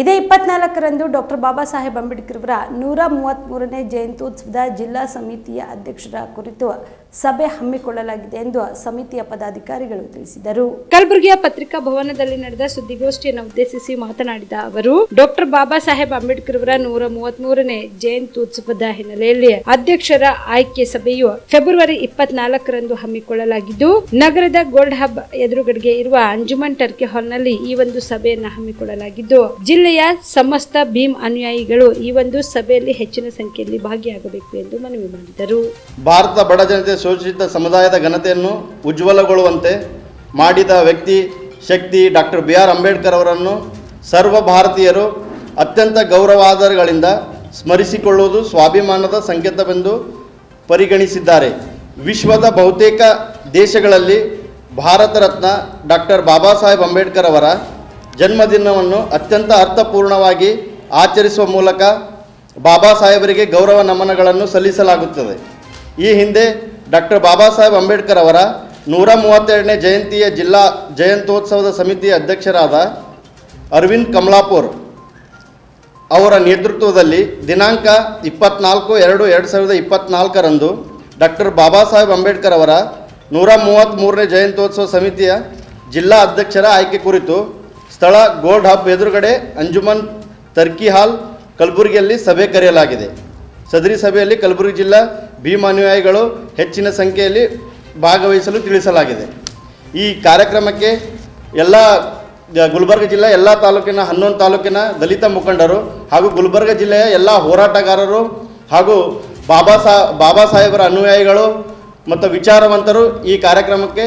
ಇದೇ ಇಪ್ಪತ್ನಾಲ್ಕರಂದು ಡಾಕ್ಟರ್ ಬಾಬಾ ಸಾಹೇಬ್ ಅಂಬೇಡ್ಕರ್ ಅವರ ನೂರ ಮೂವತ್ತ್ಮೂರನೇ ಜಯಂತ್ಯೋತ್ಸವದ ಜಿಲ್ಲಾ ಸಮಿತಿಯ ಅಧ್ಯಕ್ಷರ ಕುರಿತು ಸಭೆ ಹಮ್ಮಿಕೊಳ್ಳಲಾಗಿದೆ ಎಂದು ಸಮಿತಿಯ ಪದಾಧಿಕಾರಿಗಳು ತಿಳಿಸಿದರು. ಕಲಬುರಗಿಯ ಪತ್ರಿಕಾ ಭವನದಲ್ಲಿ ನಡೆದ ಸುದ್ದಿಗೋಷ್ಠಿಯನ್ನು ಉದ್ದೇಶಿಸಿ ಮಾತನಾಡಿದ ಅವರು, ಡಾಕ್ಟರ್ ಬಾಬಾ ಸಾಹೇಬ್ ಅಂಬೇಡ್ಕರ್ ಅವರ ನೂರ ಮೂವತ್ಮೂರನೇ ಜಯಂತ್ಯೋತ್ಸವದ ಹಿನ್ನೆಲೆಯಲ್ಲಿ ಅಧ್ಯಕ್ಷರ ಆಯ್ಕೆ ಸಭೆಯು ಫೆಬ್ರವರಿ ಇಪ್ಪತ್ನಾಲ್ಕರಂದು ಹಮ್ಮಿಕೊಳ್ಳಲಾಗಿದ್ದು, ನಗರದ ಗೋಲ್ಡ್ ಹಬ್ ಎದುರುಗಡೆಗೆ ಇರುವ ಅಂಜುಮನ್ ಟರ್ಕಿ ಹಾಲ್ನಲ್ಲಿ ಈ ಒಂದು ಸಭೆಯನ್ನು ಹಮ್ಮಿಕೊಳ್ಳಲಾಗಿದ್ದು ಜಿಲ್ಲೆಯ ಸಮಸ್ತ ಭೀಮ್ ಅನುಯಾಯಿಗಳು ಈ ಒಂದು ಸಭೆಯಲ್ಲಿ ಹೆಚ್ಚಿನ ಸಂಖ್ಯೆಯಲ್ಲಿ ಭಾಗಿಯಾಗಬೇಕು ಎಂದು ಮನವಿ ಮಾಡಿದರು. ಭಾರತ ಬಡ ಜನತೆ ಶೋಷಿತ ಸಮುದಾಯದ ಘನತೆಯನ್ನು ಉಜ್ವಲಗೊಳ್ಳುವಂತೆ ಮಾಡಿದ ವ್ಯಕ್ತಿ ಶಕ್ತಿ ಡಾಕ್ಟರ್ ಬಿ ಆರ್ ಅಂಬೇಡ್ಕರ್ ಅವರನ್ನು ಸರ್ವ ಭಾರತೀಯರು ಅತ್ಯಂತ ಗೌರವಾದರಗಳಿಂದ ಸ್ಮರಿಸಿಕೊಳ್ಳುವುದು ಸ್ವಾಭಿಮಾನದ ಸಂಕೇತವೆಂದು ಪರಿಗಣಿಸಿದ್ದಾರೆ. ವಿಶ್ವದ ಬಹುತೇಕ ದೇಶಗಳಲ್ಲಿ ಭಾರತ ರತ್ನ ಡಾಕ್ಟರ್ ಬಾಬಾ ಸಾಹೇಬ್ ಅಂಬೇಡ್ಕರ್ ಅವರ ಜನ್ಮದಿನವನ್ನು ಅತ್ಯಂತ ಅರ್ಥಪೂರ್ಣವಾಗಿ ಆಚರಿಸುವ ಮೂಲಕ ಬಾಬಾ ಸಾಹೇಬರಿಗೆ ಗೌರವ ನಮನಗಳನ್ನು ಸಲ್ಲಿಸಲಾಗುತ್ತದೆ. ಈ ಹಿಂದೆ ಡಾಕ್ಟರ್ ಬಾಬಾ ಸಾಹೇಬ್ ಅಂಬೇಡ್ಕರ್ ಅವರ ನೂರ ಮೂವತ್ತೆರಡನೇ ಜಯಂತಿಯ ಜಿಲ್ಲಾ ಜಯಂತ್ಯೋತ್ಸವದ ಸಮಿತಿಯ ಅಧ್ಯಕ್ಷರಾದ ಅರವಿಂದ್ ಕಮಲಾಪುರ್ ಅವರ ನೇತೃತ್ವದಲ್ಲಿ ದಿನಾಂಕ ಇಪ್ಪತ್ನಾಲ್ಕು ಎರಡು ಎರಡು ಸಾವಿರದ ಇಪ್ಪತ್ನಾಲ್ಕರಂದು ಡಾಕ್ಟರ್ ಬಾಬಾ ಸಾಹೇಬ್ ಅಂಬೇಡ್ಕರ್ ಅವರ ನೂರ ಮೂವತ್ತ್ಮೂರನೇ ಜಯಂತ್ಯೋತ್ಸವ ಸಮಿತಿಯ ಜಿಲ್ಲಾ ಅಧ್ಯಕ್ಷರ ಆಯ್ಕೆ ಕುರಿತು ಸ್ಥಳ, ಗೋಲ್ಡ್ ಹಬ್ ಎದುರುಗಡೆ ಅಂಜುಮನ್ ತರ್ಕಿ ಹಾಲ್ ಕಲಬುರಗಿಯಲ್ಲಿ ಸಭೆ ಕರೆಯಲಾಗಿದೆ. ಸದರಿ ಸಭೆಯಲ್ಲಿ ಕಲಬುರಗಿ ಜಿಲ್ಲಾ ಭೀಮ ಅನುಯಾಯಿಗಳು ಹೆಚ್ಚಿನ ಸಂಖ್ಯೆಯಲ್ಲಿ ಭಾಗವಹಿಸಲು ತಿಳಿಸಲಾಗಿದೆ. ಈ ಕಾರ್ಯಕ್ರಮಕ್ಕೆ ಎಲ್ಲ ಗುಲ್ಬರ್ಗ ಜಿಲ್ಲೆ ಎಲ್ಲ ತಾಲೂಕಿನ, ಹನ್ನೊಂದು ತಾಲೂಕಿನ ದಲಿತ ಮುಖಂಡರು ಹಾಗೂ ಗುಲ್ಬರ್ಗ ಜಿಲ್ಲೆಯ ಎಲ್ಲ ಹೋರಾಟಗಾರರು ಹಾಗೂ ಬಾಬಾ ಸಾ, ಬಾಬಾ ಸಾಹೇಬರ ಅನುಯಾಯಿಗಳು ಮತ್ತು ವಿಚಾರವಂತರು ಈ ಕಾರ್ಯಕ್ರಮಕ್ಕೆ